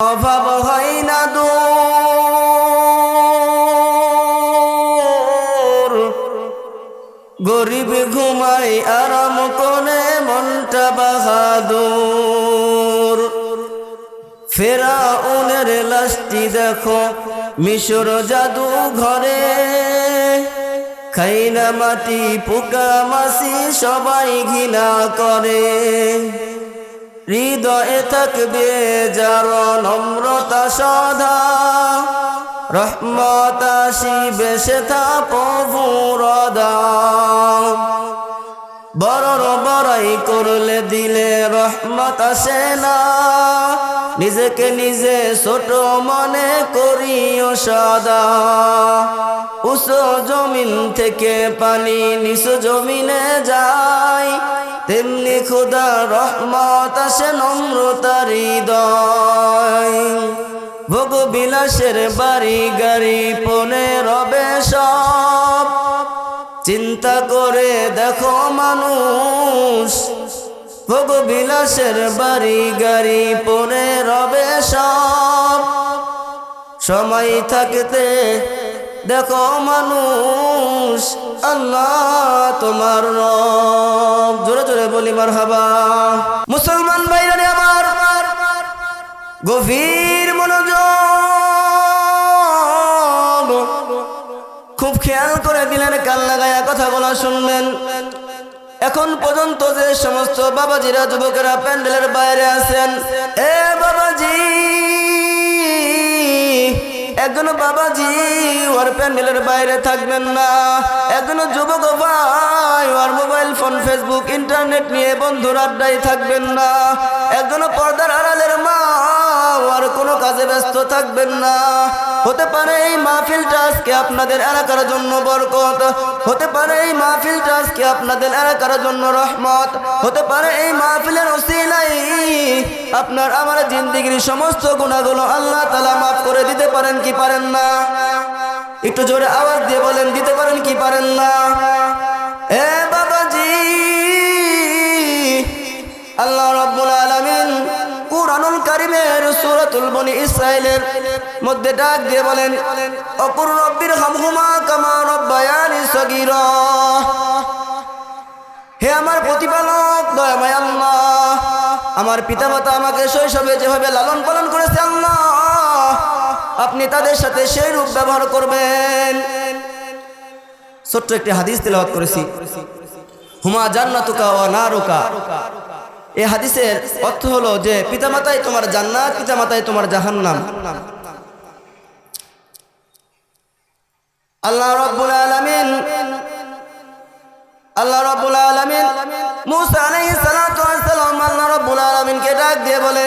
অভাব হয় না দূর। গরিব ঘুমাই আরাম কোনে মনটা বাহাদুর। ফেরাউনের লাশটি দেখো, মিশর জাদু ঘরে। খাইনা মাটি, পোকা মাসি সবাই ঘৃণা করে। হৃদয়ে থাকবে যার নম্রতা সদা রহমত আসিবে সেথা প্রভুরদা বড় বড়াই করলে দিলে রহমত আসে না। নিজেকে নিজে ছোট মনে করিও সদা। উঁচু জমিন থেকে পানি নিচু জমিনে যায়। তেমনি খুদা রহমত আসে নম্রতার হৃদয়। ভোগ বিলাসের বাড়ি গাড়ি পনে রবে সব চিন্তা করে দেখো মানুষ। ভোগ বিলাসের বাড়ি, গাড়ি, পরে রবে সব। সময় থাকতে দেখো মানুষ, আল্লাহ তোমার রব। জোরে জোরে বলি মার হাবা মুসলমান ভাইরা আমার, গভীর করে দিলেন কাল লাগায়া কথাগুলো শুনবেন এখন পর্যন্ত যে সমস্ত বাবাজিরা, যুবকেরা প্যান্ডেলের বাইরে আছেন, এ বাবাজি, একজন বাবাজি, ওর প্যান্ডেলের বাইরে থাকবেন না। একজন যুবক ভাই, ওর মোবাইল ফোন, ফেসবুক, ইন্টারনেট নিয়ে বন্ধুর আড্ডায় থাকবেন না। একজন পর্দার আড়ালের মা, ওর কোনো কাজে ব্যস্ত থাকবেন না। হতে পারে এই মাহফিলটা আজকে আপনাদের এলাকার জন্য বরকত। হতে পারে এই মাহফিলটা আজকে আপনাদের এলাকার জন্য রহমত। হতে পারে এই মাহফিলের ওসিলাই আপনার আমার জিন্দিগির সমস্ত গুণাগুলো আল্লাহ তালা মাফ করে দিতে পারেন কি পারেন না? একটু জোরে আওয়াজ দিয়ে বলেন, দিতে পারেন কি পারেন না? এ বাবাজি, আল্লাহ রাব্বুল আলামিন কুরআনুল কারীমের সূরাতুল বনি ইসরাইলের মধ্যে ডাক দিয়ে বলেন অকুর রব্বির হামহুমা কামা রব্বায়ানি সগীরা। হে আমার প্রতিপালক, দয়াময় আল্লাহ। আমার পিতামাতা আমাকে শৈশবে যেভাবে লালন পালন করেছে আল্লাহ, আপনি তাদের সাথে সেই রূপ ব্যবহার করবেন। ছোট্ট একটি হাদিস তেলাওয়াত করেছি। হুমা জান্নাতুকা ও নারুকা। এই হাদিসের অর্থ হলো যে, পিতামাতাই তোমার জান্নাত, পিতামাতাই তোমার জাহান্নাম। আল্লাহ রব্বুল আলামিন, আল্লাহ রব্বুল আলামিন মুসা ওয়াস সালাম আল্লাহ রব্বুল আলমিনকে ডাক দিয়ে বলে,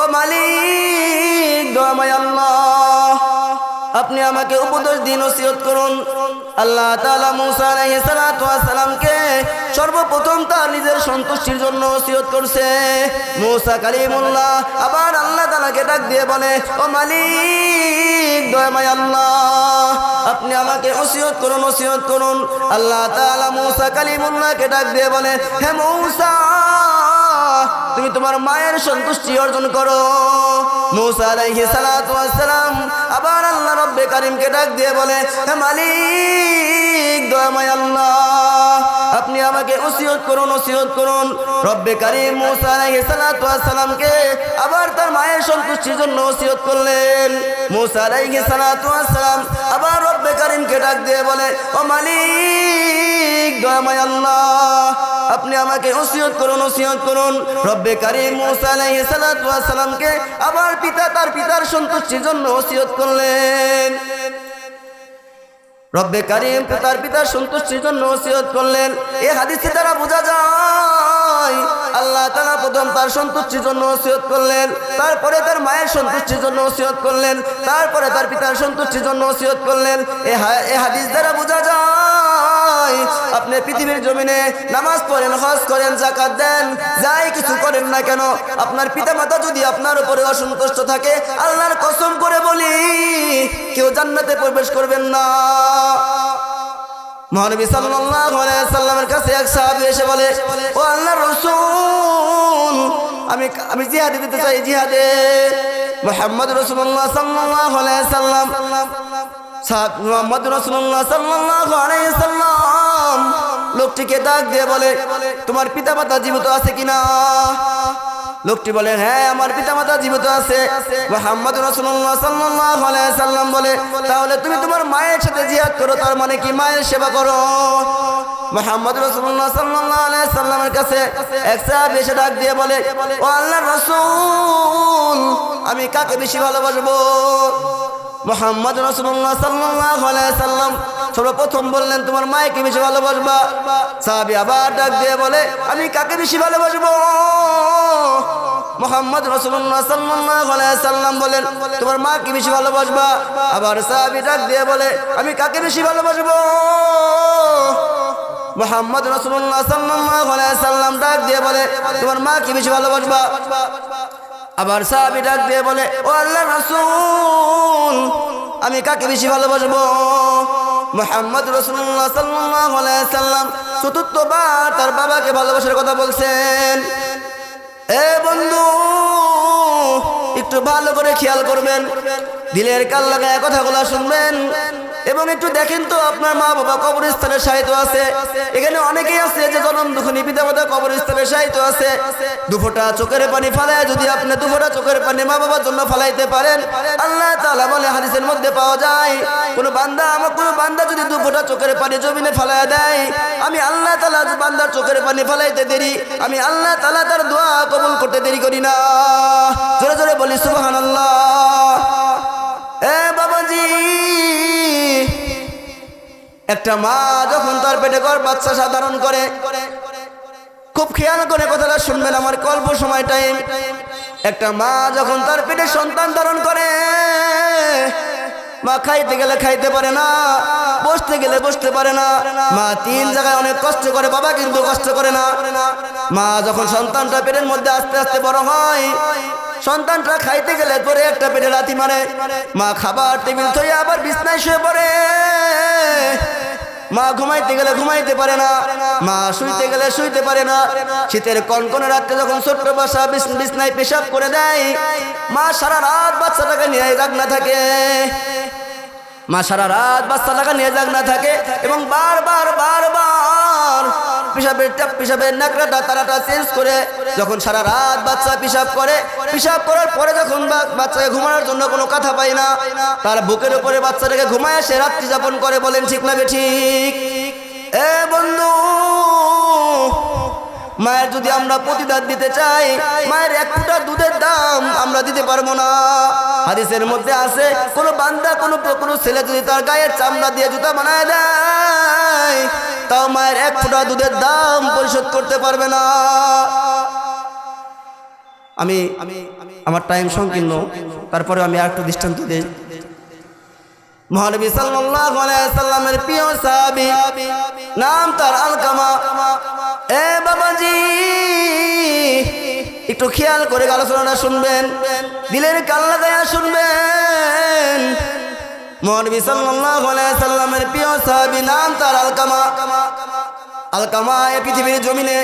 ও মালিক, দয়াময় আল্লাহ আপনি আমাকে উপদেশ দিন ওসিয়ত করুন। আল্লাহ তাআলা মুসা আলাইহিস সালাতু সালামকে সর্বপ্রথম তার নিজের সন্তুষ্টির জন্য ওসিয়ত করছে। মুসা কালিমুল্লাহ আবার আল্লাহ তাআলাকে ডাক দিয়ে বলে, ও মালিক দয়াময় আল্লাহ আপনি আমাকে ওসিয়ত করুন ওসিয়ত করুন। আল্লাহ তাআলা মৌসা কালিমুল্লাহকে ডাক দিয়ে বলে, হে মৌসা, তুমি তোমার মায়ের সন্তুষ্টি অর্জন করো। মৌসা আলাইহিস সালাতু আবার আল্লাহ রব্বে কারিমকে ডাক দিয়ে বলে, হে মালিক, দয়াময় আল্লাহ আপনি আমাকে ওসিয়ত করুন ওসিয়ত করুন। রব্বে কারিম মুসা আলাইহিস সালাতু সালামকে আবার তার মায়ের সন্তুষ্টির জন্য ওসিয়ত করলেন। মুসা আলাইহিস সালাতু সালাম আবার রব্বে কারিমকে ডাক দিয়ে বলে, ও মালিক, দয়াময় আল্লাহ, আপনি আমাকে ওসিয়ত করুন ওসিয়ত করুন। রব্বে কারিম মুসা আলাইহিস সালাতু সালামকে আবার পিতা, তার পিতার সন্তুষ্টির জন্য ওসিয়ত করলেন। রব্বে কারিম তার পিতার সন্তুষ্টির জন্য ওসিয়ত করলেন। এই হাদিসে দ্বারা বোঝা যায়, আল্লাহ তাআলা প্রথম তার সন্তুষ্টির জন্য ওসিয়ত করলেন, তারপরে তার মায়ের সন্তুষ্টির জন্য ওসিয়ত করলেন, তারপরে তার পিতার সন্তুষ্টির জন্য ওসিয়ত করলেন। হা- এই হাদিস দ্বারা বোঝা যায়, আপনি পৃথিবীর জমিনে নামাজ পড়েন, হজ করেন জাকাত দেন, যাই কিছু করেন না কেন, আপনার পিতামাতা যদি আপনার উপরে অসন্তুষ্ট থাকে, আল্লাহর কসম করে বলি, কেউ জান্নাতে প্রবেশ করবেন না। মহানবী সাল্লাল্লাহু আলাইহি সাল্লামের কাছে এক সাহাবী এসে বলে, ও আল্লাহর রাসূল, আমি আমি জিহাদে দিতে চাই, জিহাদে। মোহাম্মদ রসুল্লাহ সাল্লাল্লাহু আলাইহি সাল্লাম সাদ মোহাম্মদ রসুল্লাহ সাল্লাল্লাহু আলাইহি সাল্লাম লোকটিকে ডাক দিয়ে বলে, তোমার পিতা মাতা জীবিত আছে কিনা? লোকটি বলে হ্যাঁ আমার পিতা মাতা জীবিত আছে। মোহাম্মদ রসুল্লাহ সাল্লাল্লাহু আলাইহি সাল্লাম বলে, তাহলে তুমি তোমার মায়ের সাথে জিহাদ করো, তার মানে কি মায়ের সেবা করো? মোহাম্মদ রসুল্লাহ আলাইহি সাল্লামের কাছে এক সাহাবী এসে ডাক দিয়ে বলে, ও আল্লাহর রাসূল, আমি কাকে বেশি ভালোবাসবো? মোহাম্মদ রসুল্লাহ আলাইহি সাল্লাম সর্বপ্রথম বললেন, তোমার মায়েকে বেশি ভালোবাসবা? সাহাবী আবার ডাক দিয়ে বলে, আমি কাকে বেশি ভালোবাসবো? মোহাম্মদ রসুল্লাহ সাল্লাম বলেন, তোমার মা কি বেশি ভালোবাসবা? আবার সাহাবী ডাক দিয়ে বলে, আমি কাকে বেশি ভালোবাসবো? মোহাম্মদ রসুল্লাহ সাল্লাম ডাক দিয়ে বলে, তোমার মা কি বেশি ভালোবাসবা? আবার সাহাবী ডাক দিয়ে বলে, ও আল্লাহ রাসূল, আমি কাকে বেশি ভালোবাসবো? মোহাম্মদ রসুল্লাহ সাল্লাম চতুর্থবার তার বাবাকে ভালোবাসার কথা বলছেন। এ বন্ধু একটু ভালো করে খেয়াল করবেন। দিলের কাল লাগায় কথাগুলো শুনবেন। এবং একটু দেখেন তো আপনার মা বাবা কবরস্থানে সাহিত্য আছে। এখানে অনেকেই আছে যে জনম দুখনি পিতা মাতা কবরস্থানে সাহিত্য আছে। দুফোটা চোখের পানি ফালায় যদি আপনি দুফোটা চোখের পানি মা বাবার জন্য ফালাইতে পারেন। আল্লাহ তাআলা বলে হাদিসের মধ্যে পাওয়া যায়, কোন বান্দা আমার কোন বান্দা যদি দুফোটা চোখের পানি জমিনে ফালায় দেয়, আমি আল্লাহ তাআলা যে বান্দার চোখের পানি ফালাইতে দেরি, আমি আল্লাহ তাআলা তার দোয়া কবুল করতে দেরি করি না। জোরে জোরে বলি, সুবহানাল্লাহ। এ একটা মা যখন তার পেটে কর বাচ্চা সাধারণ করে, খুব খেয়াল করে কথাটা শুনবেন আমার কল্প সময় টাইম একটা মা যখন তার পেটে সন্তান ধারণ করে মা খাইতে গেলে খাইতে পারে না, বসতে গেলে বসতে পারে না। মা তিন জায়গায় অনেক কষ্ট করে, বাবা কিন্তু কষ্ট করে না। মা যখন সন্তানটা পেটের মধ্যে আস্তে আস্তে বড় হয়, সন্তানটা খাইতে গেলে পরে একটা পেটে রাতি মারে। মা খাবার টেবিল থয়ে আবার বিছনায় শুয়ে পড়ে। মা ঘুমাইতে গেলে ঘুমাইতে পারে না, মা শুইতে গেলে শুইতে পারে না। শীতের কনকনে রাত্রে যখন ছোট্ট বাসা বিছনায় পেশাব করে দেয়, মা সারা রাত বাচ্চাটাকে নিয়ে জাগনা থাকে। মা সারা রাত বাচ্চাটাকে নিয়ে যাক না থাকে এবং বারবার বারবার নাকড়াটা, তারাটা চেঞ্জ করে যখন সারা রাত বাচ্চা পিসাব করে করার পরে যখন বাচ্চাকে ঘুমানোর জন্য কোনো কথা পায় না, তার বুকের ঘুমায় সে রাত্রি যাপন করে বলেন, ঠিক ঠিক? এ বন্ধু মায়ের যদি আমরা প্রতিদান দিতে চাই, মায়ের এক ফুটা দুধের দাম আমরা দিতে পারব না। হাদিসের মধ্যে আছে, কোন বান্দা, কোন কোনো ছেলে যদি তার গায়ের চামড়া দিয়ে জুতা বানায় দেয়, তাও মায়ের এক ফুটা দুধের দাম পরিশোধ করতে পারবে না। আমি আমি, আমার টাইম সংকীর্ণ তারপরে আমি আর একটু দৃষ্টান্ত দিই। মহানবী সাল্লাল্লাহু আলাইহি সাল্লামের প্রিয় সাহাবী, নাম তার আলকামা। এ বাবাজি, একটু খেয়াল করে আলোচনাটা শুনবেন, দিলের কাল লাগায়া শুনবেন। মহানবী সাল্লাল্লাহু আলাইহি সাল্লামের প্রিয় সাহাবী, নাম তার আলকামা। আলকামা এ পৃথিবীর জমিনে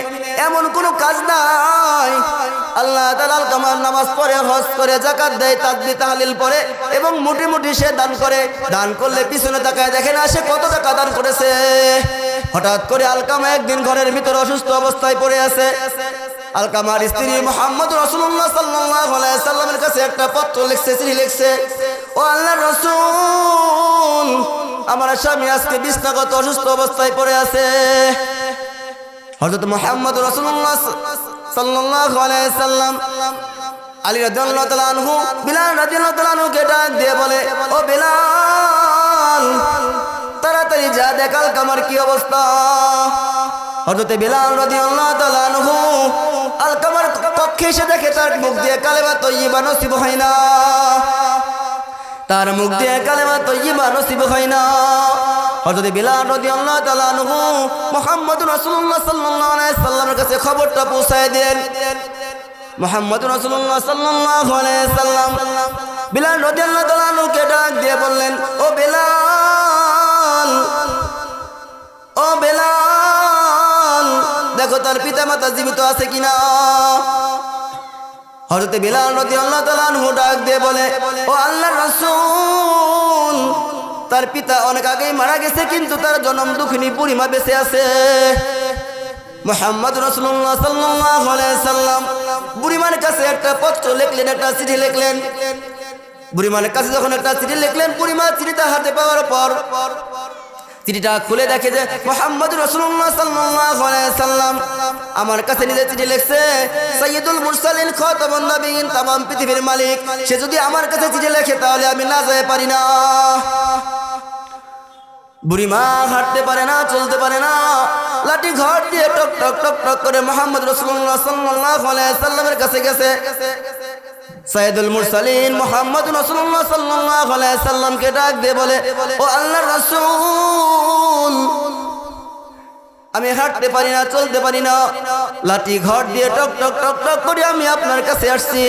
এমন কোনো কাজ নাই। আল্লাহ তালা আলকামার নামাজ পড়ে, হজ করে জাকাত দেয় তাদবি তাহলিল পরে এবং মুটি মুটি সে দান করে। দান করলে পিছনে তাকায় দেখে না সে কত টাকা দান করেছে। হঠাৎ করে আলকামা একদিন ঘরের ভিতরে অসুস্থ অবস্থায় পড়ে আছে। আলকামার স্ত্রী মোহাম্মদ রসুল্লাহ সাল্লামের কাছে একটা পত্র লিখছে চিঠি লিখছে, ও আল্লাহ রসুল, আমার স্বামী আজকে বিছনাগত অসুস্থ অবস্থায় পড়ে আছে। হযরত মোহাম্মদ আলাইহি সাল্লাম আলী আনহু, বিলাল আনহুকে ডাক দিয়ে বলে, ও বিলাল, তাড়াতাড়ি যা দেখাল কামার কি অবস্থা। হযরত বিলাল রাদিয়াল্লাহু তাআলা আনহু আল কামার কক্ষে এসে দেখে তার মুখ দিয়ে কালেমা তয়্যিবা নসিব হয় না। তার মুখ দিয়ে কালেমা তৈবা নসিব হয় না। হযরত বিলাল রাদিয়াল্লাহু তাআলা আনহু মুহাম্মদ রাসূলুল্লাহ সাল্লাল্লাহু আলাইহি সাল্লামের কাছে খবরটা পৌঁছায় দেন। মুহাম্মদ রাসূলুল্লাহ সাল্লাল্লাহু আলাইহি সাল্লাম বিলাল রাদিয়াল্লাহু তাআলা আনহুকে ডাক দিয়ে বললেন, ও বিলাল! ও বিলাল, দেখো তার পিতামাতা জীবিত আছে কিনা? হজরতে বিলাল নদী আল্লাহ তালানহু ডাক দিয়ে বলে, ও আল্লাহ রসুল, তার পিতা অনেক আগেই মারা গেছে, কিন্তু তার জন্ম দুঃখিনী বুড়িমা বেঁচে আছে। মোহাম্মদ রসুল্লাহ সাল্লাহ সাল্লাম বুড়িমার কাছে একটা পত্র লিখলেন, একটা চিঠি লিখলেন। বুড়িমার কাছে যখন একটা চিঠি লিখলেন, বুড়িমা চিঠিটা হাতে পাওয়ার পর চিঠিটা খুলে দেখে যে মোহাম্মদ রসুল্লাহ সাল্লাহ সাল্লাম আমার কাছে নিজে চিঠি লিখছে সৈয়দুল মুরসালিন, খতমন নবীন তামাম পৃথিবীর মালিক, সে যদি আমার কাছে চিঠি লেখে তাহলে আমি না যেতে পারি না। বুড়িমা হাঁটতে পারে না, চলতে পারে না। লাঠি ঘর দিয়ে টক টক টক টক করে মোহাম্মদ রসুল্লাহ সাল্লাহ সাল্লামের কাছে গেছে। সাইদুল মুরসালিন মোহাম্মদ রসুল্লাহ সাল্লাহ সাল্লামকে ডাক দিয়ে বলে, ও আল্লাহ রসুল, আমি হাঁটতে পারি না, চলতে পারি না। লাঠি ঘর দিয়ে টক টক টক টক করে আমি আপনার কাছে আসছি।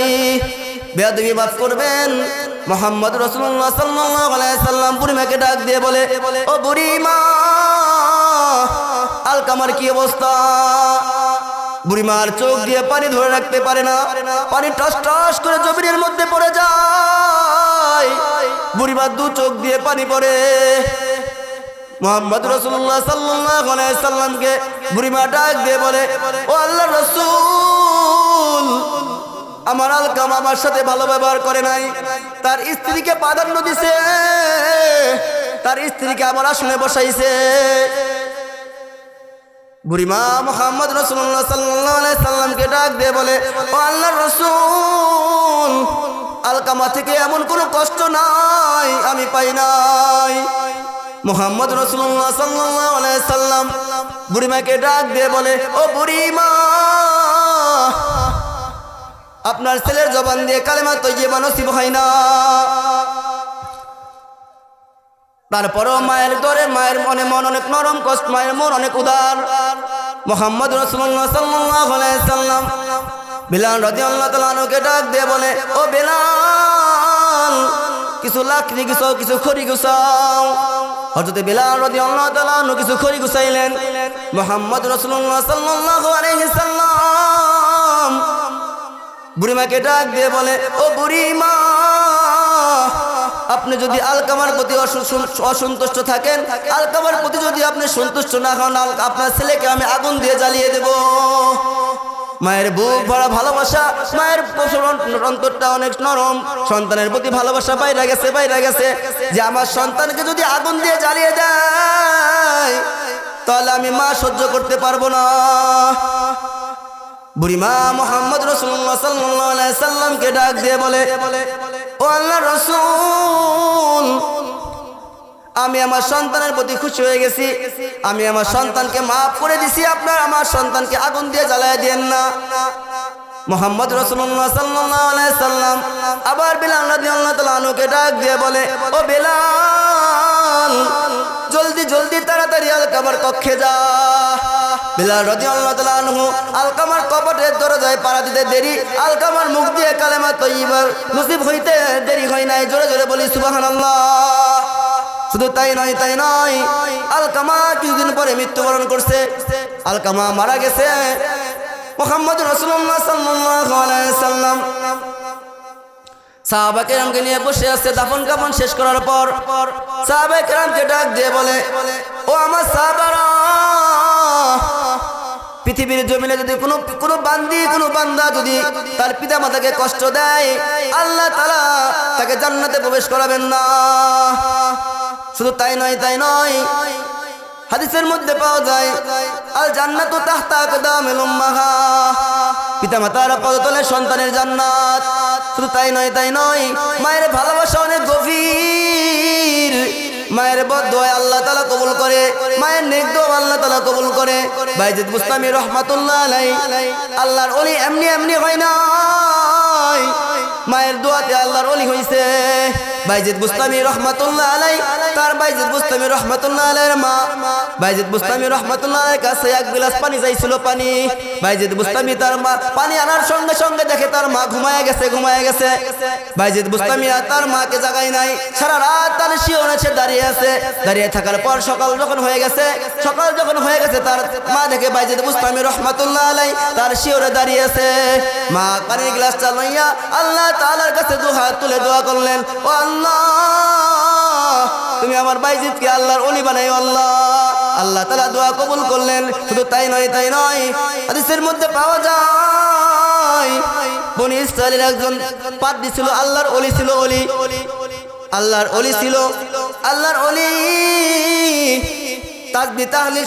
বেয়াদবি মাফ করবেন। মোহাম্মদ রসুল্লাহ সাল্লাহ সাল্লাম বুড়িমাকে ডাক দিয়ে বলে, ও বুড়িমা, আলকামার কি অবস্থা? বুড়িমার চোখ দিয়ে পানি ধরে রাখতে পারে না। পানি টস টস করে জমিনের মধ্যে পড়ে যায়। বুড়িমার দু চোখ দিয়ে পানি পড়ে। মোহাম্মদ রসুল্লাহ সাল্লাহ সাল্লামকে বুড়িমা ডাক দিয়ে বলে, ও আল্লাহ রসুল, আমার আলকাম আমার সাথে ভালো ব্যবহার করে নাই। তার স্ত্রীকে প্রাধান্য দিছে। তার স্ত্রীকে আমার আসনে বসাইছে। বুড়িমা মোহাম্মদ রসুল্লাহ সাল্লাহ সাল্লামকে ডাক দিয়ে বলে আল্লাহ রসুল, আলকামা থেকে এমন কোনো কষ্ট নাই, আমি পাই নাই। মোহাম্মদ রসুল্লাহ সাল্লাহ সাল্লাম বুড়িমাকে ডাক দিয়ে বলে, ও বুড়িমা, আপনার ছেলের জবান দিয়ে কালেমা তৈবা নসিব হয় না। তারপরও মায়ের দরে মায়ের মনে মন অনেক নরম কষ্ট, মায়ের মন অনেক উদার। মোহাম্মদ রসুল্লাহ সাল্লাম বিলাল রদি আল্লাহ তালুকে ডাক দিয়ে বলে, ও বিলাল, কিছু লাকড়ি কিছু কিছু খড়ি গুছাও। হজরত বিলাল রদি আল্লাহ তালু কিছু খড়ি গুছাইলেন। মোহাম্মদ রসুল্লাহ সাল্লাহ আলহিসাল্লাম বুড়িমাকে ডাক দিয়ে বলে, ও বুড়িমা আপনি যদি আলকামার প্রতি অসন্তুষ্ট থাকেন, আলকামার প্রতি যদি আপনি সন্তুষ্ট না হন আপনার ছেলেকে আমি আগুন দিয়ে জ্বালিয়ে দেব। মায়ের বুক ভরা ভালোবাসা, মায়ের অন্তরটা অনেক নরম। সন্তানের প্রতি ভালোবাসা বাইরে গেছে বাইরে গেছে। যে আমার সন্তানকে যদি আগুন দিয়ে জ্বালিয়ে দেয়, তাহলে আমি মা সহ্য করতে পারব না। বুড়িমা মোহাম্মদ রসুল্লাহ সাল্লাহ সাল্লামকে ডাক দিয়ে বলে আমি আমার সন্তানের প্রতি খুশি হয়ে গেছি। আমি আমার সন্তানকে মাফ করে দিছি, আপনার আমার সন্তানকে আগুন দিয়ে জ্বালায় দিয়েন না। মোহাম্মদ রসুল্লাহ সাল্লাহ সাল্লাম আবার বিলাল ডাক দিয়ে বলে, ও বেলাল, জলদি জলদি তাড়াতাড়ি আলকামার কক্ষে যা। বিলাল রদি আল্লাহ তালু আলকামার কপটের দরজায় পাড়া দিতে দেরি, আলকামার মুখ দিয়ে কালেমা তৈবার নসিব হইতে দেরি হয় নাই। জোরে জোরে বলি সুবাহান শুধু তাই নয় তাই নয়, আলকামা কিছুদিন পরে মৃত্যুবরণ করছে। আলকামা মারা গেছে। মোহাম্মদ রসুল্লাহ সাল্লাম। সাহাবাকে রামকে নিয়ে বসে আছে দাফন কাফন শেষ করার পর। সাহাবাকে রামকে ডাক দিয়ে বলে, ও আমার সাহাবারা পৃথিবীর জমিনে যদি কোনো কোনো বান্দি, কোনো বান্দা যদি তার পিতা মাতাকে কষ্ট দেয়, আল্লাহ তালা তাকে জান্নাতে প্রবেশ করাবেন না। শুধু তাই নয় তাই নয়, হাদিসের মধ্যে পাওয়া যায় আল জান্নাত তাহতা আকদামিল পিতা মাতার পদতলে সন্তানের জান্নাত। শুধু তাই নয় তাই নয়, মায়ের ভালোবাসা অনেক গভীর। মায়ের বদয় আল্লাহ তালা কবুল করে, মায়ের নেক আল্লাহ তালা কবুল করে। বাইজিদ মুস্তামি রহমাতুল্লাহ আল্লাহর অলি এমনি এমনি হয় না। মায়ের দোয়াতে আল্লাহর অলি হইছে। বাইজিদ বুস্তামি রহমাতুল্লাহ আলাই, তার বাইজিদ বুস্তামি রহমাতুল্লাহ আলাইয়ের মা। বাইজিদ বুস্তামি রহমাতুল্লাহ আলাইয়ের কাছে এক গ্লাস পানি চাইছিল পানি। বাইজিদ বুস্তামি তার মা, পানি আনার সঙ্গে সঙ্গে দেখে তার মা ঘুমায় গেছে ঘুমায় গেছে। বাইজিদ বুস্তামি আর তার মাকে জাগাই নাই, সারা রাত তার শিওনে সে দাঁড়িয়ে আছে। দাঁড়িয়ে থাকার পর সকাল যখন হয়ে গেছে, সকাল যখন হয়ে গেছে তার মা দেখে বাইজিদ বুস্তামি রহমাতুল্লাহ আলাই তার শিওরে দাঁড়িয়ে আছে। মা পানির গ্লাস চালাইয়া আল্লাহ তাআলার কাছে দু হাত তুলে দোয়া করলেন, ও তুমি আমার বাইজিদকে আল্লাহর অলি বানাই আল্লাহ। আল্লাহ তাআলা দোয়া কবুল করলেন, শুধু তাই নয় তাই নয়, হাদিসের মধ্যে পাওয়া যায়, বনি ইসরায়েলের একজন পাদ্রী ছিল, আল্লাহর অলি ছিল অলি আল্লাহর অলি ছিল, আল্লাহর অলি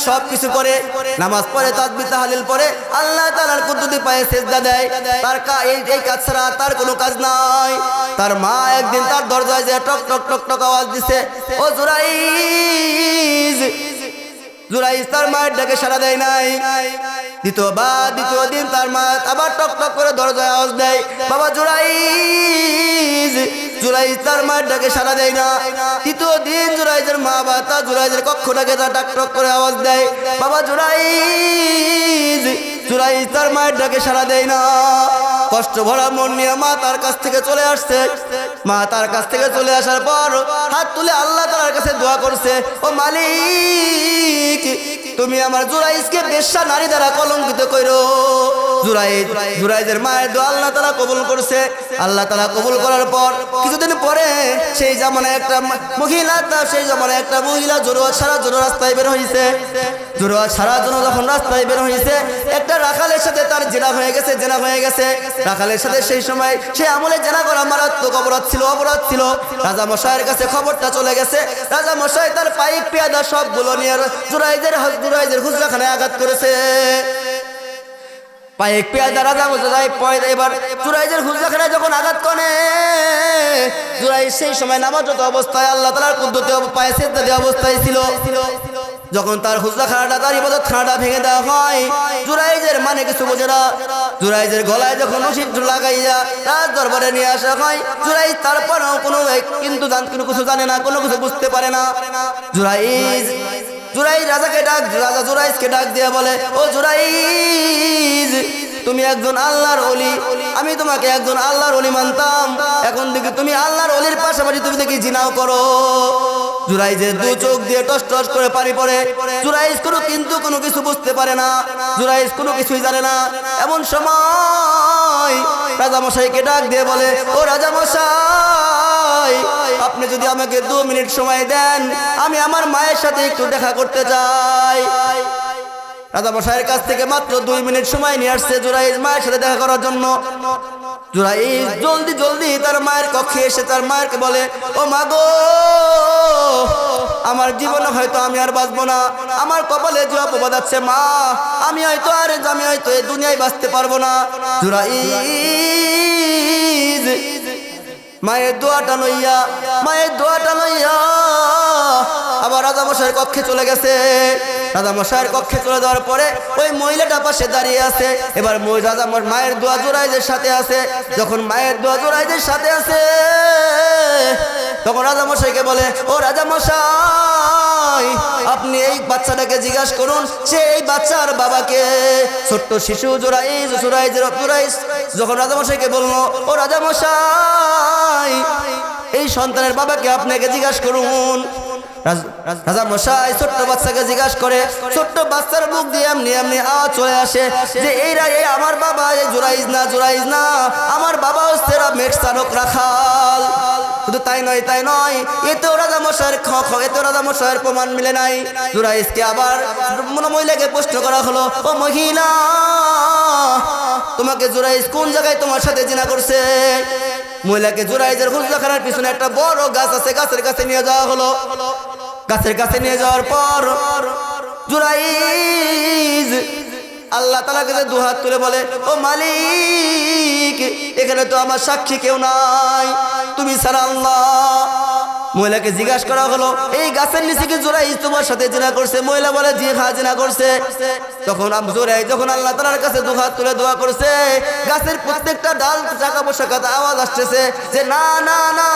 সব কিছু করে নামাজ পড়ে তাসবি তাহলিল পরে আল্লাহ তাআলার কুদরতি পায়ে সেজদা দেয়। এই কাজ তার কোনো কাজ নাই। তার মা একদিন তার দরজায় যে টক টক টক টক আওয়াজ দিছে, ও জুরাইজ জুরাইজ তার মায়ের ডাকে সাড়া দেয় নাই। দ্বিতীয়বার, দ্বিতীয় দিন তার মা আবার টক টক করে দরজায় আওয়াজ দেয়, বাবা জুরাইজ জুরাইজ তার মায়ের ডাকে সাড়া দেয় না। তৃতীয় দিন জুরাইজের মা বা তার জুরাইজের কক্ষটাকে তার ডাক টক করে আওয়াজ দেয়, বাবা জুরাইজ জুরাইজ তার মায়ের ডাকে দেয় না। কষ্ট ভরা মন নিয়ে মা তার কাছ থেকে চলে আসছে। মা তার কাছ থেকে চলে আসার পর হাত তুলে আল্লাহ তার কাছে দোয়া করছে, ও মালিক, তুমি আমার জুরাইজকে বেশ্যা নারী দ্বারা কলঙ্কিত করো জুরাইজ, জুরাইজের মায়ের দোয়া আল্লাহ তারা কবুল করছে। আল্লাহ তারা কবুল করার পর কিছুদিন পরে সেই জামানায় একটা মহিলা সেই জামানায় একটা মহিলা জোরোয়া সারা জোরো রাস্তায় বের হয়েছে জোরোয়া সারা জন্য যখন রাস্তায় বের হয়েছে একটা রাখালের সাথে তার জেনা হয়ে গেছে, জেনা হয়ে গেছে। রাখালের সাথে সেই সময় সে আমলে জেনা করা মারাত্মক অপরাধ ছিল অপরাধ ছিল। রাজা মশাইয়ের কাছে খবরটা চলে গেছে। রাজা মশাই তার পাইক, পেয়াদা সবগুলো নিয়ে জুরাইদের জুরাইদের হুজরাখানায় আঘাত করেছে। পায়েক পেয়াদা, রাজা মশাই পয় এবার জুরাইদের হুজরাখানায় যখন আঘাত করে জুরাই সেই সময় নামাজত অবস্থায় আল্লাহ তালার কুদ্দতে পায়ে সেদ্ধে অবস্থায় ছিল। যখন তার হুজরা খানাটা, তার ইবাদত খানাটা ভেঙে দেওয়া হয়, জুরাইজের মানে কিছু বোঝে না। জুরাইজের গলায় যখন রশিদ লাগাইয়া তার দরবারে নিয়ে আসা হয়, জুরাইজ তারপরেও কোনো কিন্তু কোনো কিছু জানে না, কোনো কিছু বুঝতে পারে না। জুরাইজ জুরাইজ রাজাকে ডাক, রাজা জুরাইজকে ডাক দিয়ে বলে, ও জুরাইজ, তুমি একজন আল্লাহর অলি আমি তোমাকে একজন আল্লাহর অলি মানতাম। এখন দেখি তুমি আল্লাহর অলির পাশাপাশি তুমি দেখি জিনাও করো। জুরাইজের দু চোখ দিয়ে টস টস করে পানি পড়ে। জুরাইজ কোনো কিন্তু কোনো কিছু বুঝতে পারে না। জুরাইজ কোনো কিছুই জানে না। এমন সময় রাজামশাইকে ডাক দিয়ে বলে ও রাজামশাই আপনি যদি আমাকে দু মিনিট সময় দেন আমি আমার মায়ের সাথে একটু দেখা করতে চাই। রাজা মশাইয়ের কাছ থেকে মাত্র দুই মিনিট সময় নিয়ে আসছে জুরাইজ মায়ের সাথে দেখা করার জন্য। জুরাইজ জলদি জলদি তার মায়ের কক্ষে এসে তার মায়েরকে বলে, ও মা গো, আমার জীবনে হয়তো আমি আর বাঁচবো না। আমার কপালে যে অপবাদ আছে মা, আমি হয়তো আর আমি হয়তো এই দুনিয়ায় বাঁচতে পারব না। জুরাইজ মায়ের দোয়াটা লইয়া, মায়ের দোয়াটা লইয়া আবার রাজা মশাইয়ের কক্ষে চলে গেছে। রাজা মশাইয়ের কক্ষে চলে যাওয়ার পরে ওই মহিলাটা পাশে দাঁড়িয়ে আছে। এবার রাজা মায়ের দোয়া জোড়াইদের সাথে আছে। যখন মায়ের দোয়া জোড়াইদের সাথে আছে, তখন রাজা মশাইকে বলে, ও রাজা মশাই আপনি এই বাচ্চাটাকে জিজ্ঞাসা করুন, সে এই বাচ্চার বাবাকে? ছোট্ট শিশু জোড়াইজ জোড়াইজের জোড়াইজ যখন রাজা মশাইকে বলল, ও রাজা মশাই এই সন্তানের বাবাকে আপনাকে জিজ্ঞাসা করুন রাজ- মশাই, ছোট্ট বাচ্চাকে জিজ্ঞাসা করে, ছোট্ট বাচ্চার মুখ দিয়ে এমনি এমনি আওয়াজ চলে আসে যে, এই এই আমার বাবা, এই জোড়াইজ না জোড়াইজ না, আমার বাবা হচ্ছে চালক রাখাল। শুধু তাই নয় তাই নয়, এতেও রাজা মশাইয়ের খ খ, এতেও রাজা মশাইয়ের প্রমাণ মিলে নাই। জুরাইজকে আবার মহিলাকে প্রশ্ন করা হলো, ও মহিলা, তোমাকে জুরাইজ কোন জায়গায় তোমার সাথে জিনা করছে? মহিলাকে জুরাইজের হুজলাখানার পিছনে একটা বড় গাছ আছে, গাছের কাছে নিয়ে যাওয়া হলো। গাছের কাছে নিয়ে যাওয়ার পর জুরাইজ আল্লাহ তালা কাছে দুহাত তুলে বলে, ও মালিক, এখানে তো আমার সাক্ষী কেউ নাই। তুমি সারা আল্লাহ মহিলাকে জিজ্ঞাসা করা হলো, এই গাছের নিচে কি জোড়াই তোমার সাথে জিনা করছে? মহিলা বলে, জি হ্যাঁ জিনা করছে। তখন জোড়াই যখন আল্লাহ তালার কাছে দু হাত তুলে দোয়া করছে, গাছের প্রত্যেকটা ডাল টাকা পয়সা কাতা আওয়াজ আসতেছে যে, না না না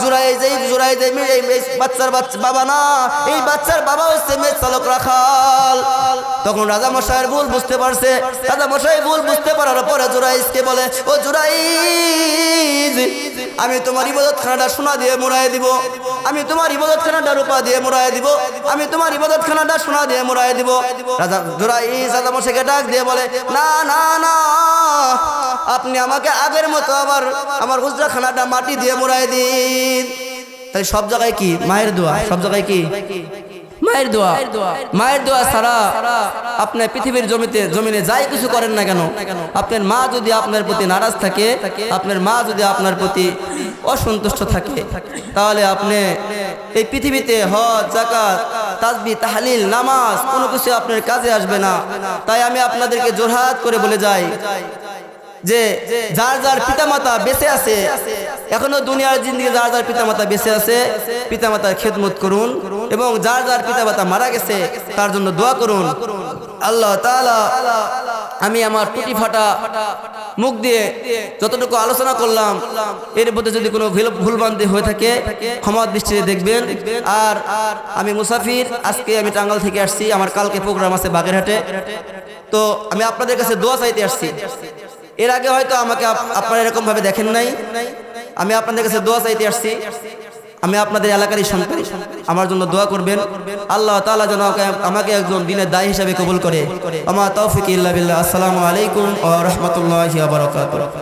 যে বাচ্চার বাচ্চা, বাবা না, এই বাচ্চার বাবা হচ্ছে মেয়ে চালক রাখাল। তখন রাজা মশাইয়ের ভুল বুঝতে পারছে। রাজা মশাই ভুল বুঝতে পারার পরে জোরাইজকে বলে, ও জোরাইজ আমি তোমার ইবাদত খানাটা সোনা দিয়ে মোড়াই দিব। আমি তোমার ইবাদত খানাটা রূপা দিয়ে দিব। আমি তোমার ইবাদত খানাটা সোনা দিয়ে দিব। রাজা ডাক দিয়ে বলে, না না না, আপনি আমাকে আগের মতো আবার আমার হুজরা খানাটা মাটি দিয়ে মোড়াই দিন। তাই সব জায়গায় কি? মায়ের দোয়া। সব জায়গায় কি? মায়ের দোয়া মায়ের দোয়া ছাড়া আপনার পৃথিবীর জমিতে, জমিনে যাই কিছু করেন না কেন? আপনার মা যদি আপনার প্রতি নারাজ থাকে, আপনার মা যদি আপনার প্রতি অসন্তুষ্ট থাকে, তাহলে আপনি এই পৃথিবীতে হজ জাকাত তাজবি, তাহলিল, নামাজ কোনো কিছু আপনার কাজে আসবে না। তাই আমি আপনাদেরকে জোরহাত করে বলে যাই যে যার যার পিতামাতা বেঁচে আছে, এখনও দুনিয়ার জিন্দিগি যার যার পিতামাতা বেঁচে আছে, পিতামাতার খেদমত করুন এবং যার যার পিতামাতা মারা গেছে, তার জন্য দোয়া করুন। আল্লাহ তাআলা, আমি আমার টুটি ফাটা মুখ দিয়ে যতটুকু আলোচনা করলাম, এর মধ্যে যদি কোনো ভুল- ভুলভ্রান্তি হয়ে থাকে, ক্ষমা দৃষ্টিতে দেখবেন। আর আমি মুসাফির, আজকে আমি টাঙ্গাল থেকে আসছি, আমার কালকে প্রোগ্রাম আছে বাগেরহাটে। তো আমি আপনাদের কাছে দোয়া চাইতে আসছি। এর আগে হয়তো আমাকে আপনারা এরকম ভাবে দেখেন নাই। আমি আপনাদের কাছে দোয়া চাইতে আসছি। আমি আপনাদের এলাকারই সন্তান। আমার জন্য দোয়া করবেন। আল্লাহ তাআলা যেন আমাকে- আমাকে একজন দিনের দায়ী হিসাবে কবুল করে। আমার তৌফিক ইল্লা বিল্লাহ। আসসালামু আলাইকুম ওয়া রাহমাতুল্লাহি ওয়া বারাকাতুহু।